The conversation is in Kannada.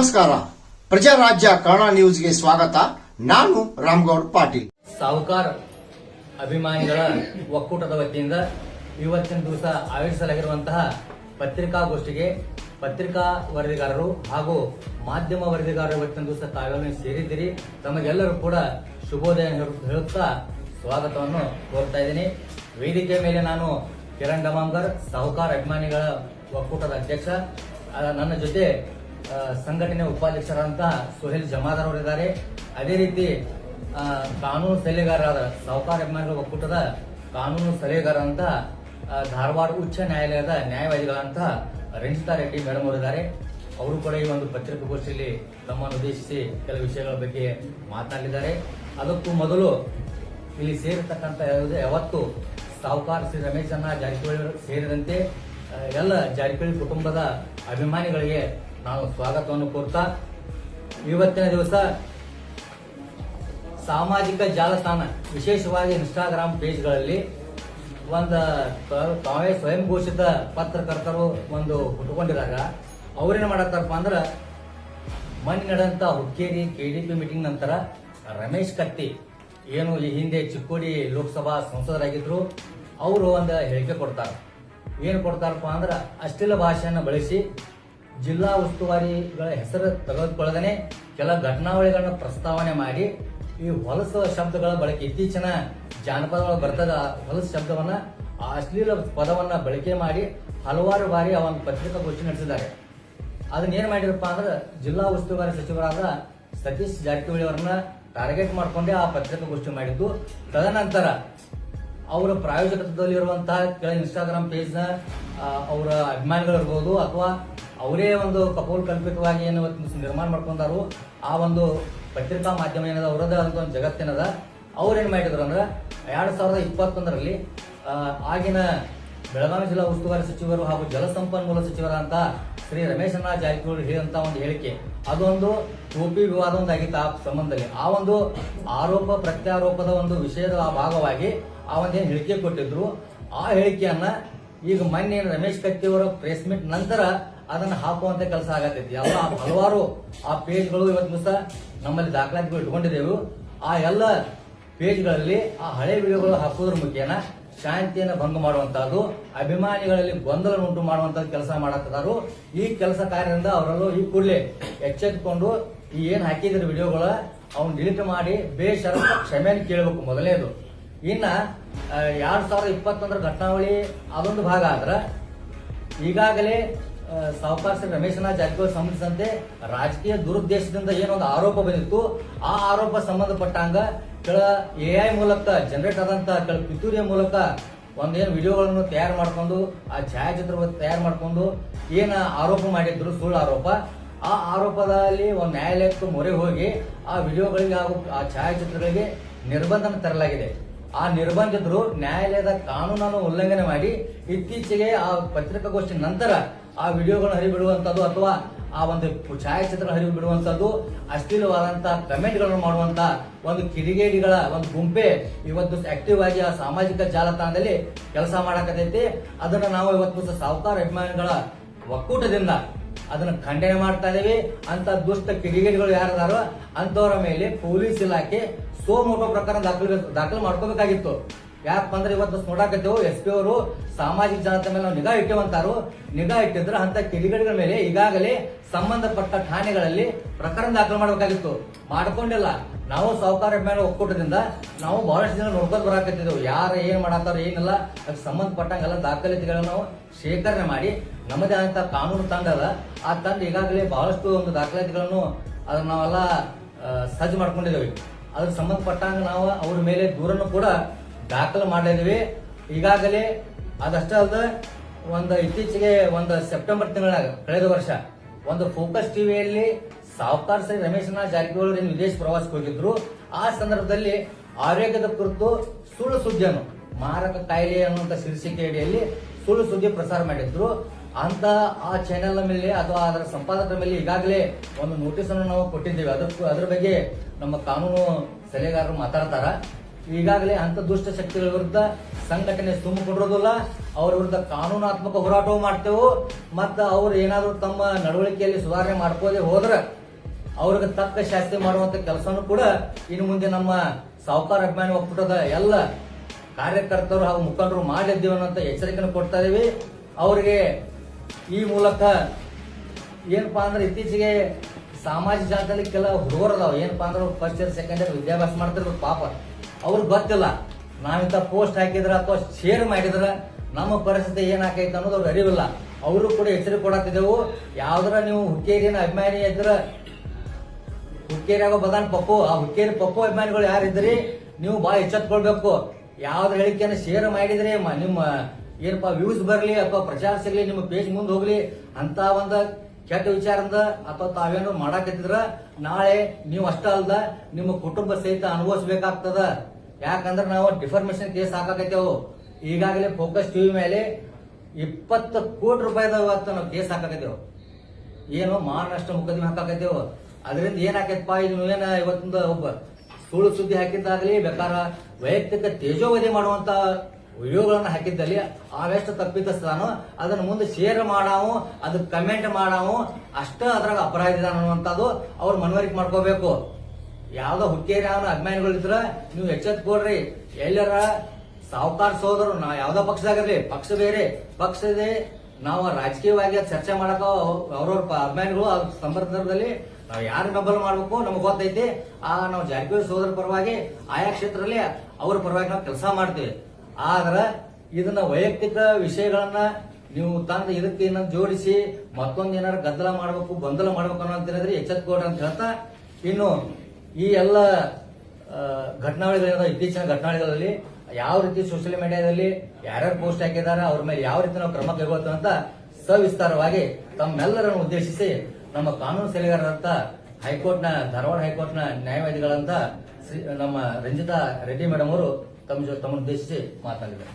ನಮಸ್ಕಾರ. ಪ್ರಜಾರಾಜ್ಯ ಕನ್ನಡ ನ್ಯೂಸ್ಗೆ ಸ್ವಾಗತ. ನಾನು ರಾಮ್ಗೌಡ್ ಪಾಟೀಲ್. ಸಾಹುಕಾರ ಅಭಿಮಾನಿಗಳ ಒಕ್ಕೂಟದ ವತಿಯಿಂದ ಇವತ್ತಿನ ದಿವಸ ಆಯೋಜಿಸಲಾಗಿರುವಂತಹ ಪತ್ರಿಕಾಗೋಷ್ಠಿಗೆ ಪತ್ರಿಕಾ ವರದಿಗಾರರು ಹಾಗೂ ಮಾಧ್ಯಮ ವರದಿಗಾರರು ಇವತ್ತಿನ ದಿವಸ ತಾವೆಲ್ಲ ಸೇರಿದ್ದೀರಿ. ತಮಗೆಲ್ಲರೂ ಕೂಡ ಶುಭೋದಯ ಹೇಳು- ಹೇಳುತ್ತಾ ಸ್ವಾಗತವನ್ನು ಕೋರ್ತಾ ಇದ್ದೀನಿ. ವೇದಿಕೆ ಮೇಲೆ ನಾನು ಕಿರಣ್ ಗಮಾಂಕರ್ ಸಾಹುಕಾರ ಅಭಿಮಾನಿಗಳ ಒಕ್ಕೂಟದ ಅಧ್ಯಕ್ಷ. ನನ್ನ ಜೊತೆ ಸಂಘಟನೆ ಉಪಾಧ್ಯಕ್ಷರಾದಂತಹ ಸುಹೇಲ್ ಜಮಾದಾರ್ ಅವರಿದ್ದಾರೆ. ಅದೇ ರೀತಿ ಕಾನೂನು ಸಲಹೆಗಾರರಾದ ಸಹಕಾರ ಅಭಿಮಾನಿಗಳ ಒಕ್ಕೂಟದ ಕಾನೂನು ಸಲಹೆಗಾರ ಧಾರವಾಡ ಉಚ್ಚ ನ್ಯಾಯಾಲಯದ ನ್ಯಾಯವಾದಿಗಳಂತ ರಂಜಿತಾ ರೆಡ್ಡಿ ಮೇಡಮ್ ಅವರಿದ್ದಾರೆ. ಅವರು ಕೂಡ ಈ ಒಂದು ಪತ್ರಿಕಾಗೋಷ್ಠಿಯಲ್ಲಿ ತಮ್ಮನ್ನು ಉದ್ದೇಶಿಸಿ ಕೆಲವು ವಿಷಯಗಳ ಬಗ್ಗೆ ಮಾತನಾಡಿದ್ದಾರೆ. ಅದಕ್ಕೂ ಮೊದಲು ಇಲ್ಲಿ ಸೇರಿರ್ತಕ್ಕಂಥ ಯಾವತ್ತು ಸಾಹುಕಾರ ಶ್ರೀ ರಮೇಶ್ ಅಣ್ಣ ಜಾರಕಿಹೊಳಿ ಸೇರಿದಂತೆ ಎಲ್ಲ ಜಾರಕಿಹೊಳಿ ಕುಟುಂಬದ ಅಭಿಮಾನಿಗಳಿಗೆ ನಾವು ಸ್ವಾಗತವನ್ನು ಕೋರ್ತಾ ಇವತ್ತಿನ ದಿವಸ ಸಾಮಾಜಿಕ ಜಾಲತಾಣ ವಿಶೇಷವಾಗಿ ಇನ್ಸ್ಟಾಗ್ರಾಮ್ ಪೇಜ್ಗಳಲ್ಲಿ ಒಂದು ತಾವೇ ಸ್ವಯಂ ಘೋಷಿತ ಪತ್ರಕರ್ತರು ಒಂದು ಹುಟ್ಟುಕೊಂಡಿದಾಗ ಅವ್ರೇನು ಮಾಡತ್ತಾರಪ್ಪ ಅಂದ್ರ ಮೊನ್ನೆ ನಡೆದಂತ ಹುಕ್ಕೇರಿ, ಕೆಡಿಪಿ ಮೀಟಿಂಗ್ ನಂತರ ರಮೇಶ್ ಕತ್ತಿ, ಏನು ಈ ಹಿಂದೆ ಚಿಕ್ಕೋಡಿ ಲೋಕಸಭಾ ಸಂಸದರಾಗಿದ್ರು, ಅವರು ಒಂದು ಹೇಳಿಕೆ ಕೊಡ್ತಾರೆ. ಏನು ಕೊಡ್ತಾರಪ್ಪ ಅಂದ್ರೆ ಅಶ್ಲೀಲ ಭಾಷೆಯನ್ನು ಬಳಸಿ ಜಿಲ್ಲಾ ಉಸ್ತುವಾರಿಗಳ ಹೆಸರು ತೆಗೆದುಕೊಳ್ಳದೇ ಕೆಲ ಘಟನಾವಳಿಗಳನ್ನ ಪ್ರಸ್ತಾವನೆ ಮಾಡಿ ಈ ಹೊಲಸು ಶಬ್ದಗಳ ಬಳಕೆ. ಇತ್ತೀಚಿನ ಜಾನಪದಗಳ ಬರ್ತದ ಹೊಲಸು ಶಬ್ದವನ್ನ ಅಶ್ಲೀಲ ಪದವನ್ನ ಬಳಕೆ ಮಾಡಿ ಹಲವಾರು ಬಾರಿ ಅವನ ಪತ್ರಿಕಾಗೋಷ್ಠಿ ನಡೆಸಿದ್ದಾರೆ. ಅದನ್ನ ಏನ್ ಮಾಡಿರಪ್ಪ ಅಂದ್ರೆ, ಜಿಲ್ಲಾ ಉಸ್ತುವಾರಿ ಸಚಿವರಾದ ಸತೀಶ್ ಜಾರಕಿಹೊಳಿ ಅವರನ್ನ ಟಾರ್ಗೆಟ್ ಮಾಡ್ಕೊಂಡೇ ಆ ಪತ್ರಿಕಾಗೋಷ್ಠಿ ಮಾಡಿದ್ದು. ತದನಂತರ ಅವರ ಪ್ರಾಯೋಜಕತ್ವದಲ್ಲಿರುವಂತಹ ಕೆಲ ಇನ್ಸ್ಟಾಗ್ರಾಮ್ ಪೇಜ್ನ ಅವರ ಅಭಿಮಾನಿಗಳಿರ್ಬೋದು ಅಥವಾ ಅವರೇ ಒಂದು ಕಪೋಲ್ ಕಲ್ಪಿತವಾಗಿ ಏನು ನಿರ್ಮಾಣ ಮಾಡ್ಕೊಂಡಾರು, ಆ ಒಂದು ಪತ್ರಿಕಾ ಮಾಧ್ಯಮ ಏನದ, ಅವರದೇ ಆದಂತ ಒಂದು ಜಗತ್ತಿನದ ಅವ್ರೇನ್ ಮಾಡಿದ್ರು ಅಂದ್ರೆ ಎರಡ್ ಸಾವಿರದ ಇಪ್ಪತ್ತೊಂದರಲ್ಲಿ ಆಗಿನ ಬೆಳಗಾವಿ ಜಿಲ್ಲಾ ಉಸ್ತುವಾರಿ ಸಚಿವರು ಹಾಗೂ ಜಲಸಂಪನ್ಮೂಲ ಸಚಿವರಾದಂತಹ ಶ್ರೀ ರಮೇಶಣ್ಣ ಜಾರಕಿಹೊಳಿ ಹೇಳಿದಂತ ಒಂದು ಹೇಳಿಕೆ. ಅದೊಂದು ಟೋಪಿ ವಿವಾದ ಒಂದಾಗಿತ್ತು ಆ ಸಂಬಂಧದಲ್ಲಿ. ಆ ಒಂದು ಆರೋಪ, ಪ್ರತ್ಯಾರೋಪದ ಒಂದು ವಿಷಯದ ಭಾಗವಾಗಿ ಆ ಒಂದೇನು ಹೇಳಿಕೆ ಕೊಟ್ಟಿದ್ರು. ಆ ಹೇಳಿಕೆಯನ್ನ ಈಗ ಮೊನ್ನೆ ರಮೇಶ್ ಕತ್ತಿ ಅವರ ಪ್ರೆಸ್ ಮೀಟ್ ನಂತರ ಅದನ್ನ ಹಾಕುವಂತ ಕೆಲಸ ಆಗತ್ತೈತಿ. ಎಲ್ಲ ಹಲವಾರು ಆ ಪೇಜ್ಗಳು ಇವತ್ತು ಸಹ ನಮ್ಮಲ್ಲಿ ದಾಖಲಾತಿಗಳು ಇಟ್ಕೊಂಡಿದ್ದೇವೆ ಆ ಎಲ್ಲ ಪೇಜ್ಗಳಲ್ಲಿ ಆ ಹಳೆ ವಿಡಿಯೋಗಳು ಹಾಕೋದ್ರ ಮುಖೇನ ಶಾಂತಿಯನ್ನು ಭಂಗ ಮಾಡುವಂತಹದ್ದು, ಅಭಿಮಾನಿಗಳಲ್ಲಿ ಗೊಂದಲ ಉಂಟು ಮಾಡುವಂತ ಕೆಲಸ ಮಾಡತ್ತಾರು ಈ ಕೆಲಸ ಕಾರ್ಯದಿಂದ ಅವರಲ್ಲೂ ಈ ಕೂಡಲೇ ಎಚ್ಚೆತ್ತುಕೊಂಡು ಈ ಏನ್ ಹಾಕಿದ್ರ ವಿಡಿಯೋಗಳ, ಅವ್ನು ಡಿಲೀಟ್ ಮಾಡಿ ಬೇಷರತ್ತ ಕ್ಷಮೆಯನ್ನು ಕೇಳಬೇಕು ಮೊದಲನೇದು ಇನ್ನ ಎರಡ್ ಸಾವಿರದ ಇಪ್ಪತ್ತೊಂದರ ಘಟನಾವಳಿ ಅದೊಂದು ಭಾಗ ಆದ್ರ, ಈಗಾಗಲೇ ಸಾಹುಕಾರ ರಮೇಶನ ಜಾರಕಿಹೊಳಿ ಸಂಬಂಧಿಸಿದಂತೆ ರಾಜಕೀಯ ದುರುದ್ದೇಶದಿಂದ ಏನೊಂದು ಆರೋಪ ಬಂದಿತ್ತು. ಆ ಆರೋಪ ಸಂಬಂಧಪಟ್ಟಂಗ ಕೆಳ ಎ ಐ ಮೂಲಕ ಜನರೇಟ್ ಆದಂತ ಕೆಳ ಪಿತೂರಿಯ ಮೂಲಕ ಒಂದೇನು ವಿಡಿಯೋಗಳನ್ನು ತಯಾರು ಮಾಡ್ಕೊಂಡು, ಆ ಛಾಯಾಚಿತ್ರ ತಯಾರು ಮಾಡ್ಕೊಂಡು, ಏನ ಆರೋಪ ಮಾಡಿದ್ರು ಸುಳ್ಳು ಆರೋಪ ಆ ಆರೋಪದಲ್ಲಿ ಒಂದು ನ್ಯಾಯಾಲಯಕ್ಕೆ ಮೊರೆ ಹೋಗಿ ಆ ವಿಡಿಯೋಗಳಿಗೆ ಹಾಗೂ ಆ ಛಾಯಾಚಿತ್ರಗಳಿಗೆ ನಿರ್ಬಂಧನ ತರಲಾಗಿದೆ. ಆ ನಿರ್ಬಂಧಿತರು ನ್ಯಾಯಾಲಯದ ಕಾನೂನನ್ನು ಉಲ್ಲಂಘನೆ ಮಾಡಿ ಇತ್ತೀಚೆಗೆ ಆ ಪತ್ರಿಕಾಗೋಷ್ಠಿ ನಂತರ ಆ ವಿಡಿಯೋಗಳನ್ನು ಹರಿಬಿಡುವಂತದ್ದು ಅಥವಾ ಆ ಒಂದು ಛಾಯಾಚಿತ್ರ ಹರಿವು ಬಿಡುವಂತದ್ದು ಅಶ್ಲೀಲವಾದಂತಹ ಕಮೆಂಟ್ಗಳನ್ನು ಮಾಡುವಂತ ಒಂದು ಕಿಡಿಗೇಡಿಗಳ ಒಂದು ಗುಂಪೆ ಇವತ್ತು ಆಕ್ಟಿವ್ ಆಗಿ ಆ ಸಾಮಾಜಿಕ ಜಾಲತಾಣದಲ್ಲಿ ಕೆಲಸ ಮಾಡಕತೈತಿ ಅದನ್ನ ನಾವು ಇವತ್ತು ಸಾವುಕಾರ ಅಭಿಮಾನಿಗಳ ಒಕ್ಕೂಟದಿಂದ ಅದನ್ನ ಖಂಡನೆ ಮಾಡ್ತಾ ಇದ್ದೀವಿ ಅಂತ ದುಷ್ಟ ಕಿಡಿಗೇಡಿಗಳು ಯಾರಿದಾರೋ ಅಂತವರ ಮೇಲೆ ಪೊಲೀಸ್ ಇಲಾಖೆ ಸೋಮೋಟೋ ಪ್ರಕಾರ ದಾಖಲು ದಾಖಲು ಮಾಡ್ಕೋಬೇಕಾಗಿತ್ತು. ಯಾಕಪ್ಪ ಅಂದ್ರೆ ಇವತ್ತು ನೋಡಾಕತ್ತೇವು ಎಸ್ ಪಿ ಅವರು, ಸಾಮಾಜಿಕ ಜನತೆ ಮೇಲೆ ನಾವು ನಿಗಾ ಇಟ್ಟೇವಂತಾರು. ನಿಗಾ ಇಟ್ಟಿದ್ರೆ ಅಂತ ಕಿಡಿಗಡಿಗಳ ಮೇಲೆ ಈಗಾಗಲೇ ಸಂಬಂಧಪಟ್ಟ ಠಾಣೆಗಳಲ್ಲಿ ಪ್ರಕರಣ ದಾಖಲು ಮಾಡಬೇಕಾಗಿತ್ತು. ಮಾಡ್ಕೊಂಡಿಲ್ಲ. ನಾವು ಸಹಕಾರ ಮೇಲೆ ಒಕ್ಕೂಟದಿಂದ ನಾವು ಬಹಳಷ್ಟು ಜನ ನೋಡ್ಕೊಂಡು ಬರಾಕತ್ತಿದ್ದೆವು. ಯಾರು ಏನ್ ಮಾಡತ್ತಾರ ಏನಿಲ್ಲ ಅದಕ್ಕೆ ಸಂಬಂಧಪಟ್ಟಂಗೆಲ್ಲ ದಾಖಲಾತಿಗಳನ್ನ ನಾವು ಶೇಖರಣೆ ಮಾಡಿ ನಮ್ಮದೇ ಆದಂತ ಕಾನೂನು ತಂಡ ಅದ. ಆ ತಂಡ ಈಗಾಗಲೇ ಬಹಳಷ್ಟು ಒಂದು ದಾಖಲಾತಿಗಳನ್ನು ಅದನ್ನ ನಾವೆಲ್ಲ ಸಜ್ಜು ಮಾಡ್ಕೊಂಡಿದ್ದೇವೆ. ಅದ್ರ ಸಂಬಂಧಪಟ್ಟಂಗೆ ನಾವು ಅವ್ರ ಮೇಲೆ ದೂರನ್ನು ಕೂಡ ದಾಖಲು ಮಾಡಿದ್ವಿ ಈಗಾಗಲೇ ಅದಷ್ಟೇ ಅಲ್ಲದೆ ಒಂದು ಇತ್ತೀಚೆಗೆ ಒಂದು ಸೆಪ್ಟೆಂಬರ್ ತಿಂಗಳಾಗ, ಕಳೆದ ವರ್ಷ ಒಂದು ಫೋಕಸ್ ಟಿವಿಯಲ್ಲಿ ಸಾವುಕಾರ ಶ್ರೀ ರಮೇಶನ ಜಾರಕಿಹೊಳಿ ವಿದೇಶ ಪ್ರವಾಸಕ್ಕೆ ಹೋಗಿದ್ರು. ಆ ಸಂದರ್ಭದಲ್ಲಿ ಆರೋಗ್ಯದ ಕುರಿತು ಸುಳ್ಳು ಸುದ್ದಿಯನ್ನು, ಮಾರಕ ಕಾಯಿಲೆ ಅನ್ನುವಂಥ ಶೀರ್ಷಿಕೆ ಅಡಿಯಲ್ಲಿ ಸುಳ್ಳು ಸುದ್ದಿ ಪ್ರಸಾರ ಮಾಡಿದ್ರು. ಅಂತ ಆ ಚಾನೆಲ್ ಮೇಲೆ ಅಥವಾ ಅದರ ಸಂಪಾದಕರ ಮೇಲೆ ಈಗಾಗಲೇ ಒಂದು ನೋಟಿಸ್ ಅನ್ನು ನಾವು ಕೊಟ್ಟಿದ್ದೇವೆ. ಅದಕ್ಕೂ ಅದರ ಬಗ್ಗೆ ನಮ್ಮ ಕಾನೂನು ಸಲಹೆಗಾರರು ಮಾತಾಡ್ತಾರ. ಈಗಾಗಲೇ ಅಂತ ದುಷ್ಟ ಶಕ್ತಿಗಳ ವಿರುದ್ಧ ಸಂಘಟನೆ ತುಂಬಿಕೊಂಡಿರೋದಿಲ್ಲ ಅವ್ರ ವಿರುದ್ಧ ಕಾನೂನಾತ್ಮಕ ಹೋರಾಟವೂ ಮಾಡ್ತೇವೆ. ಮತ್ತು ಅವ್ರು ಏನಾದರೂ ತಮ್ಮ ನಡವಳಿಕೆಯಲ್ಲಿ ಸುಧಾರಣೆ ಮಾಡ್ಕೋದೇ ಹೋದ್ರೆ ಅವ್ರಿಗೆ ತಕ್ಕ ಶಾಸ್ತಿ ಮಾಡುವಂತ ಕೆಲಸನೂ ಕೂಡ ಇನ್ನು ಮುಂದೆ ನಮ್ಮ ಸಾಹುಕಾರ ಅಭಿಮಾನಿ ಒಕ್ಕೂಟದ ಎಲ್ಲ ಕಾರ್ಯಕರ್ತರು ಹಾಗೂ ಮುಖಂಡರು ಮಾಡಿದ್ದೇವೆ ಅನ್ನೋಂಥ ಎಚ್ಚರಿಕೆಯನ್ನು ಕೊಡ್ತಾ ಇದೀವಿ. ಅವರಿಗೆ ಈ ಮೂಲಕ ಏನಪ್ಪಾ ಅಂದ್ರೆ ಇತ್ತೀಚೆಗೆ ಸಾಮಾಜಿಕ ಜಾಲದಲ್ಲಿ ಕೆಲ ಹುಡುಗರು ಅದಾವ. ಏನಪ್ಪಾ ಅಂದ್ರೆ ಫಸ್ಟ್ ಇಯರ್ ಸೆಕೆಂಡ್ ಇಯರ್ ವಿದ್ಯಾಭ್ಯಾಸ ಮಾಡ್ತಿರೋ ಪಾಪ. ಅವ್ರಿಗೆ ಗೊತ್ತಿಲ್ಲ. ನಾವಿಂತ ಪೋಸ್ಟ್ ಹಾಕಿದ್ರ ಅಥವಾ ಶೇರ್ ಮಾಡಿದ್ರ ನಮ್ಮ ಪರಿಸ್ಥಿತಿ ಏನಾಕೈತೆ ಅನ್ನೋದು ಅವ್ರು ಅರಿವಿಲ್ಲ. ಅವರು ಕೂಡ ಎಚ್ಚರಿಕೆ ಕೊಡತ್ತಿದ್ದೆವು ಯಾವ್ದಾರ ನೀವು ಹುಕ್ಕೇರಿನ ಅಭಿಮಾನಿ ಇದ್ರ, ಹುಕ್ಕೇರಿಯಾಗ ಬದಾನ್ ಪಪ್ಪು, ಆ ಹುಕ್ಕೇರಿ ಪಪ್ಪು ಅಭಿಮಾನಿಗಳು ಯಾರಿದ್ರಿ ನೀವು ಬಾ ಎಚ್ಚೆತ್ಕೊಳ್ಬೇಕು. ಯಾವ್ದ್ರ ಹೇಳಿಕೆಯನ್ನು ಶೇರ್ ಮಾಡಿದ್ರೆ ನಿಮ್ಮ, ಏನಪ್ಪಾ ವ್ಯೂಸ್ ಬರಲಿ ಅಥವಾ ಪ್ರಚಾರ ಸಿಗಲಿ, ನಿಮ್ಮ ಪೇಜ್ ಮುಂದೆ ಹೋಗ್ಲಿ, ಅಂತ ಒಂದ ಕೆಟ್ಟ ವಿಚಾರದಿಂದ ಅಥವಾ ತಾವೇನು ಮಾಡಾಕತ್ತಿದ್ರ, ನಾಳೆ ನೀವು ಅಷ್ಟ ಅಲ್ದ, ನಿಮ್ಮ ಕುಟುಂಬ ಸಹಿತ ಅನುಭವಿಸ್ಬೇಕಾಗ್ತದ. ಯಾಕಂದ್ರೆ ನಾವು ಡಿಫಾರ್ಮೇಶನ್ ಕೇಸ್ ಹಾಕಾಕತ್ತೇವು. ಈಗಾಗಲೇ ಫೋಕಸ್ ಟಿವಿ ಮೇಲೆ ಇಪ್ಪತ್ತು ಕೋಟಿ ರೂಪಾಯಿದ ಇವತ್ತು ನಾವು ಕೇಸ್ ಹಾಕಾಕತ್ತೇವು. ಏನು ಮಾರನಷ್ಟ ಮುಖದ್ಮೆ ಹಾಕಾಕತ್ತೇವು. ಅದರಿಂದ ಏನಾಕೈತಪ್ಪ, ಇದು ಏನ ಇವತ್ತಿಂದ ಒಬ್ಬ ಸುಳ್ಳು ಸುದ್ದಿ ಹಾಕಿದ್ದಾಗಲಿ ಬೇಕಾರ ವೈಯಕ್ತಿಕ ತೇಜೋವಧಿ ಮಾಡುವಂತ ವಿಡಿಯೋಗಳನ್ನ ಹಾಕಿದ್ದಲ್ಲಿ ಅವೆಷ್ಟು ತಪ್ಪಿತಸ್ತಾನೋ ಅದನ್ನು ಮುಂದೆ ಶೇರ್ ಮಾಡಾವು ಅದಕ್ಕೆ ಕಮೆಂಟ್ ಮಾಡಾವು, ಅಷ್ಟ ಅದ್ರಾಗ ಅಪರಾಧ ಅನ್ನುವಂಥದ್ದು ಅವ್ರು ಮನವರಿಕೆ ಮಾಡ್ಕೋಬೇಕು. ಯಾವ್ದೋ ಹುಕ್ಕೇರಿ ಅವನ ಅಭಿಮಾನಿಗಳಿದ್ರ ನೀವು ಎಚ್ಚೆತ್ಕೊಡ್ರಿ ಎಲ್ಲರ ಸಾವುಕಾರ ಸೋದರು ನಾ ಯಾವ್ದೋ ಪಕ್ಷದಾಗಿರ್ಲಿ, ಪಕ್ಷ ಬೇರೆ ಪಕ್ಷದೇ ನಾವು ರಾಜಕೀಯವಾಗಿ ಚರ್ಚೆ ಮಾಡಕ ಅವ್ರವ್ರ ಅಭಿಮಾನಿಗಳು ಸಂದರ್ಭದಲ್ಲಿ ನಾವು ಯಾರು ಬೆಂಬಲ ಮಾಡಬೇಕು ನಮ್ಗೆ ಗೊತ್ತೈತಿ. ಆ ನಾವು ಜಾರಕಿಹೊಳಿ ಸೋದರ ಪರವಾಗಿ ಆಯಾ ಕ್ಷೇತ್ರದಲ್ಲಿ ಅವ್ರ ಪರವಾಗಿ ನಾವು ಕೆಲಸ ಮಾಡ್ತೀವಿ. ಆದ್ರ ಇದನ್ನ ವೈಯಕ್ತಿಕ ವಿಷಯಗಳನ್ನ ನೀವು ತಂದು ಇದಕ್ಕೆ ಇನ್ನೊಂದು ಜೋಡಿಸಿ ಮತ್ತೊಂದು ಏನಾರು ಗದ್ದಲ ಮಾಡ್ಬೇಕು ಗೊಂದಲ ಮಾಡ್ಬೇಕು ಅನ್ನೋ ಅಂತ ಹೇಳಿದ್ರೆ ಅಂತ ಹೇಳ್ತಾ ಇನ್ನು ಈ ಎಲ್ಲ ಆ, ಘಟನಾವಳಿಗಳಿಂದ ಇತ್ತೀಚಿನ ಘಟನಾವಳಿಗಳಲ್ಲಿ ಯಾವ ರೀತಿ ಸೋಷಿಯಲ್ ಮೀಡಿಯಾದಲ್ಲಿ ಯಾರ್ಯಾರು ಪೋಸ್ಟ್ ಹಾಕಿದ್ದಾರೆ ಅವ್ರ ಮೇಲೆ ಯಾವ ರೀತಿ ನಾವು ಕ್ರಮ ಕೈಗೊಳ್ತೇವೆ ಅಂತ ಸವಿಸ್ತಾರವಾಗಿ ತಮ್ಮೆಲ್ಲರನ್ನು ಉದ್ದೇಶಿಸಿ ನಮ್ಮ ಕಾನೂನು ಸಲಹೆಗಾರರಂತ ಹೈಕೋರ್ಟ್ನ ಧಾರವಾಡ ಹೈಕೋರ್ಟ್ನ ನ್ಯಾಯವಾದಿಗಳಂತ ನಮ್ಮ ರಂಜಿತಾ ರೆಡ್ಡಿ ಮೇಡಮ್ ಅವರು ತಮ್ಮ ಜೊ- ತಮ್ಮನ್ನು ಉದ್ದೇಶಿಸಿ ಮಾತನಾಡಿದ್ದಾರೆ